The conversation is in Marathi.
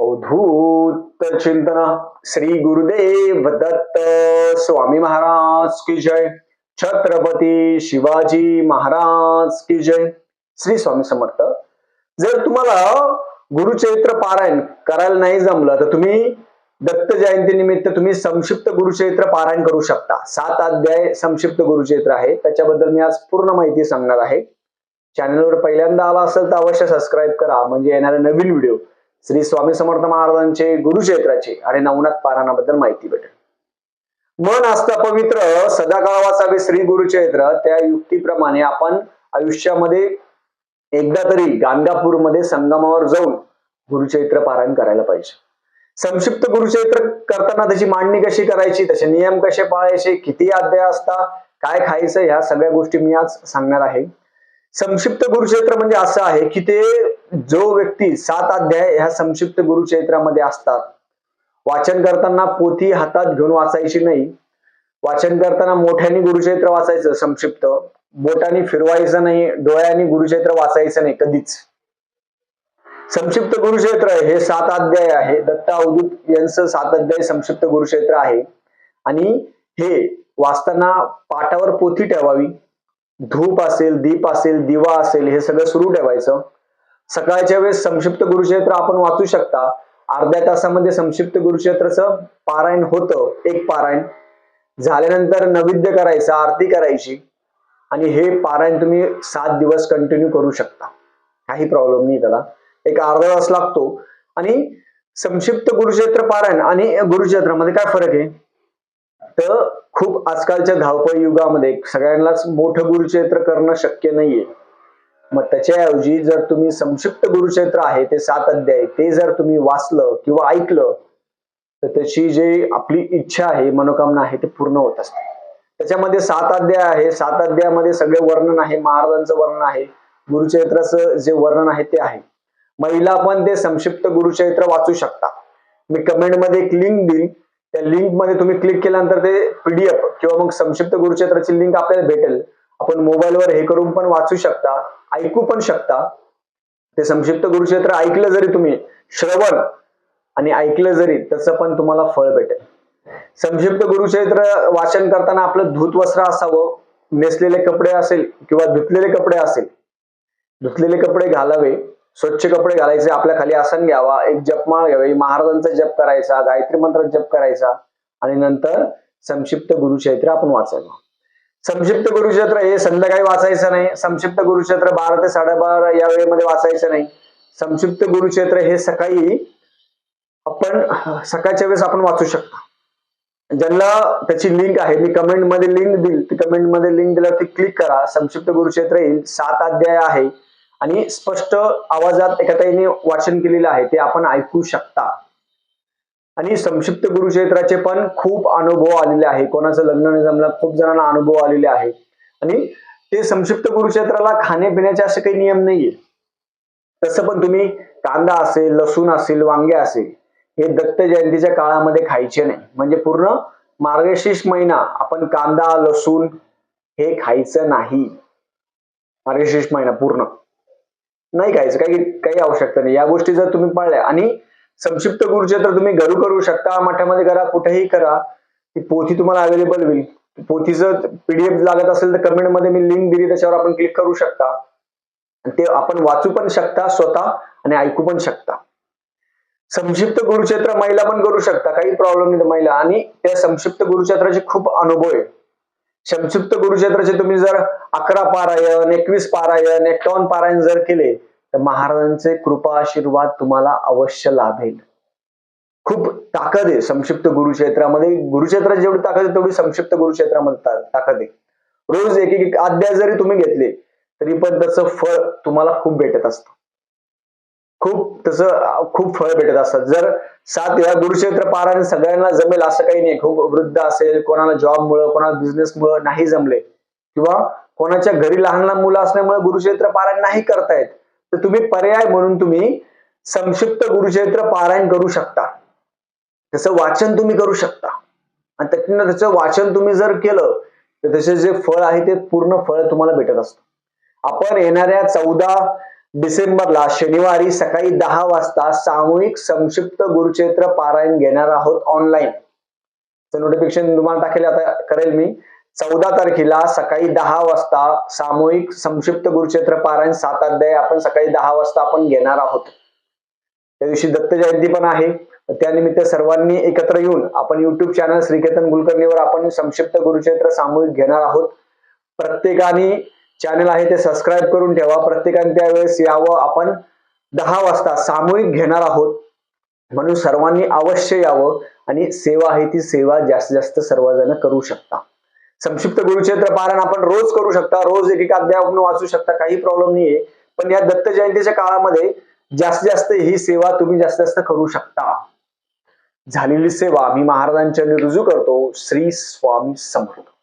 अवधूत चिंतन श्री गुरुदेव दत्त स्वामी महाराज की जय। छत्रपती शिवाजी महाराज की जय। श्री स्वामी समर्थ। जर तुम्हाला गुरुचरित्र पारायण करायला नाही जमलं तर तुम्ही दत्त जयंती निमित्त तुम्ही संक्षिप्त गुरुचरित्र पारायण करू शकता. सात अध्याय संक्षिप्त गुरुचरित्र आहे. त्याच्याबद्दल मी आज पूर्ण माहिती सांगणार आहे. चॅनलवर पहिल्यांदा आला असेल तर अवश्य सबस्क्राईब करा. म्हणजे येणारे नवीन व्हिडिओ श्री स्वामी समर्थ महाराजांचे गुरुक्षेत्राचे आणि नवनाथ पारायणाबद्दल माहिती भेटेल. मन असता पवित्र सदाकाळ वाचावे श्री गुरुचरित्र त्या युक्तीप्रमाणे आपण आयुष्यामध्ये एकदा तरी गाणगापूरमध्ये संगमावर जाऊन गुरुचरित्र पारायण करायला पाहिजे. संक्षिप्त गुरुचरित्र करताना त्याची मांडणी कशी करायची त्याचे नियम कसे पाळायचे किती अध्याय असता काय खायचं ह्या सगळ्या गोष्टी मी आज सांगणार आहे. संक्षिप्त गुरुक्षेत्र म्हणजे असं आहे की ते जो व्यक्ती सात अध्याय ह्या संक्षिप्त गुरुक्षेत्रामध्ये असतात वाचन करताना पोथी हातात घेऊन वाचायची नाही. वाचन करताना मोठ्याने गुरुक्षेत्र वाचायचं संक्षिप्त बोटाने फिरवायचं नाही डोळ्याने गुरुक्षेत्र वाचायचं नाही कधीच. संक्षिप्त गुरुक्षेत्र हे सात अध्याय आहे. दत्ता अवधूत यांचं सात अध्याय संक्षिप्त गुरुक्षेत्र आहे. आणि हे वाचताना पाठावर पोथी ठेवावी. धूप असेल दीप असेल दिवा असेल हे सगळं सुरू ठेवायचं. सकाळच्या वेळेस संक्षिप्त गुरुक्षेत्र आपण वाचू शकता. अर्ध्या तासामध्ये संक्षिप्त गुरुक्षेत्राचं पारायण होतं एक पारायण. झाल्यानंतर नैवेद्य करायचं आरती करायची. आणि हे पारायण तुम्ही सात दिवस कंटिन्यू करू शकता. काही प्रॉब्लेम नाही त्याला. एक अर्धा तास लागतो. आणि संक्षिप्त गुरुक्षेत्र पारायण आणि गुरुक्षेत्रामध्ये काय फरक आहे? तर खूप आजकालच्या धावपळ युगामध्ये सगळ्यांनाच मोठं गुरुक्षेत्र करणं शक्य नाहीये. मग त्याच्याऐवजी जर तुम्ही संक्षिप्त गुरुक्षेत्र आहे ते सात अध्याय ते जर तुम्ही वाचलं किंवा ऐकलं तर त्याची जे आपली इच्छा आहे मनोकामना आहे ते पूर्ण होत असते. त्याच्यामध्ये सात अध्याय आहे. सात अध्यायामध्ये सगळे वर्णन आहे महाराजांचं वर्णन आहे गुरुचरित्राचं जे वर्णन आहे ते आहे. महिला पण ते संक्षिप्त गुरुचरित्र वाचू शकता मी कमेंटमध्ये एक लिंक देईल. त्या लिंकमध्ये तुम्ही क्लिक केल्यानंतर ते पीडीएफ किंवा मग संक्षिप्त गुरुक्षेत्राची लिंक आपल्याला भेटेल. आपण मोबाईलवर हे करून पण वाचू शकता ऐकू पण शकता. ते संक्षिप्त गुरुक्षेत्र ऐकलं जरी तुम्ही श्रवण आणि ऐकलं जरी तसं पण तुम्हाला फळ भेटेल. संक्षिप्त गुरुक्षेत्र वाचन करताना आपलं धूत वस्त्र असावं नेसलेले कपडे असेल किंवा धुतलेले कपडे असेल धुतलेले कपडे घालावे. स्वच्छ कपडे घालायचे आपल्या खाली आसन घ्यावा एक जपमाळ घ्यावी महाराजांचा जप करायचा गायत्री मंत्र जप करायचा आणि नंतर संक्षिप्त गुरुक्षेत्र आपण वाचायला. संक्षिप्त गुरुक्षेत्र हे संध्याकाळी वाचायचं नाही संक्षिप्त गुरुक्षेत्र बारा ते साडेबारा या वेळेमध्ये वाचायचं नाही. संक्षिप्त गुरुक्षेत्र हे सकाळी आपण सकाळच्या वेळेस आपण वाचू शकता. ज्यांना त्याची लिंक आहे मी कमेंटमध्ये लिंक दिली ती कमेंटमध्ये लिंक दिल्यावर ती क्लिक करा. संक्षिप्त गुरुक्षेत्र येईल सात अध्याय आहे. आणि स्पष्ट आवाजात एका ताईने वाचन केलेलं आहे ते आपण ऐकू शकता. आणि संक्षिप्त गुरुक्षेत्राचे पण खूप अनुभव आलेले आहे. कोणाचं लग्न नाही जमलं खूप जणांना अनुभव आलेले आहे. आणि ते संक्षिप्त गुरुक्षेत्राला खाण्यापिण्याचे असे काही नियम नाहीये. तसं पण तुम्ही कांदा असेल लसूण असेल वांगे असेल हे दत्त जयंतीच्या काळामध्ये खायचे नाही. म्हणजे पूर्ण मार्गशीर्ष महिना आपण कांदा लसूण हे खायचं नाही. मार्गशीर्ष महिना पूर्ण. नाही खायचं काही काही आवश्यकता नाही. या गोष्टी जर तुम्ही पाळल्या आणि संक्षिप्त गुरुचरित्र तुम्ही घरू करू शकता. मठामध्ये करा कुठेही करा. ती पोथी तुम्हाला अवेलेबल होईल. पोथीचं पीडीएफ लागत असेल तर कमेंटमध्ये मी लिंक दिली त्याच्यावर आपण क्लिक करू शकता. आणि ते आपण वाचू पण शकता स्वतः आणि ऐकू पण शकता. संक्षिप्त गुरुक्षेत्र महिला पण करू शकता. काही प्रॉब्लेम नाही महिला. आणि त्या संक्षिप्त गुरुक्षेत्राचे खूप अनुभव आहे संक्षिप्त गुरुक्षेत्राचे तुम्ही जर अकरा पारायण एकवीस पारायण एकावन्न पारायण जर केले तर महाराजांचे कृपा आशीर्वाद तुम्हाला अवश्य लाभेल. खूप ताकद आहे संक्षिप्त गुरुक्षेत्रामध्ये. गुरुक्षेत्रात जेवढी ताकद आहे तेवढी संक्षिप्त गुरुक्षेत्रामध्ये ताकद आहे. रोज एक एक अध्याय जरी तुम्ही घेतले तरी पण त्याचं फळ तुम्हाला खूप भेटत असतं. खूप तसं खूप फळ भेटत असतात. जर सात या गुरुक्षेत्र पारायण सगळ्यांना जमेल असं काही नाही. खूप वृद्ध असेल कोणाला जॉब मुळे कोणाला बिझनेसमुळं नाही जमले किंवा कोणाच्या घरी लहान लहान मुलं असल्यामुळे गुरुक्षेत्र पारायण नाही करतायत तर तुम्ही पर्याय म्हणून तुम्ही संक्षिप्त गुरुक्षेत्र पारायण करू शकता. त्याचं वाचन तुम्ही करू शकता. आणि त्यातनं त्याचं वाचन तुम्ही जर केलं तर त्याचे जे फळ आहे ते पूर्ण फळ तुम्हाला भेटत असतं. आपण येणाऱ्या चौदा डिसेंबरला शनिवारी सकाळी दहा वाजता सामूहिक संक्षिप्त गुरुक्षेत्र पारायण घेणार आहोत ऑनलाईन नोटिफिकेशन तुम्हाला टाकेल आता करेल मी. चौदा तारखेला सकाळी दहा वाजता सामूहिक संक्षिप्त गुरुक्षेत्र पारायण सात अध्याय आपण सकाळी दहा वाजता आपण घेणार आहोत. त्या दिवशी दत्त जयंती पण आहे. त्यानिमित्त सर्वांनी एकत्र येऊन आपण युट्यूब चॅनल श्रीकेतन कुलकर्णीवर आपण संक्षिप्त गुरुक्षेत्र सामूहिक घेणार आहोत. प्रत्येकाने चॅनल आहे ते सबस्क्राईब करून ठेवा. प्रत्येकाने त्यावेळेस यावं. आपण दहा वाजता सामूहिक घेणार आहोत. म्हणून सर्वांनी अवश्य यावं आणि सेवा आहे ती सेवा जास्तीत जास्त सर्वजण करू शकता. संक्षिप्त गुरुक्षेत्र पारायण आपण रोज करू शकता. रोज एक एक अध्याय आपण वाचू शकता. काही प्रॉब्लेम नाहीये. पण या दत्त जयंतीच्या काळामध्ये जास्तीत जास्त ही सेवा तुम्ही जास्तीत जास्त करू शकता. झालेली सेवा मी महाराजांच्या रुजू करतो. श्री स्वामी समर्थ.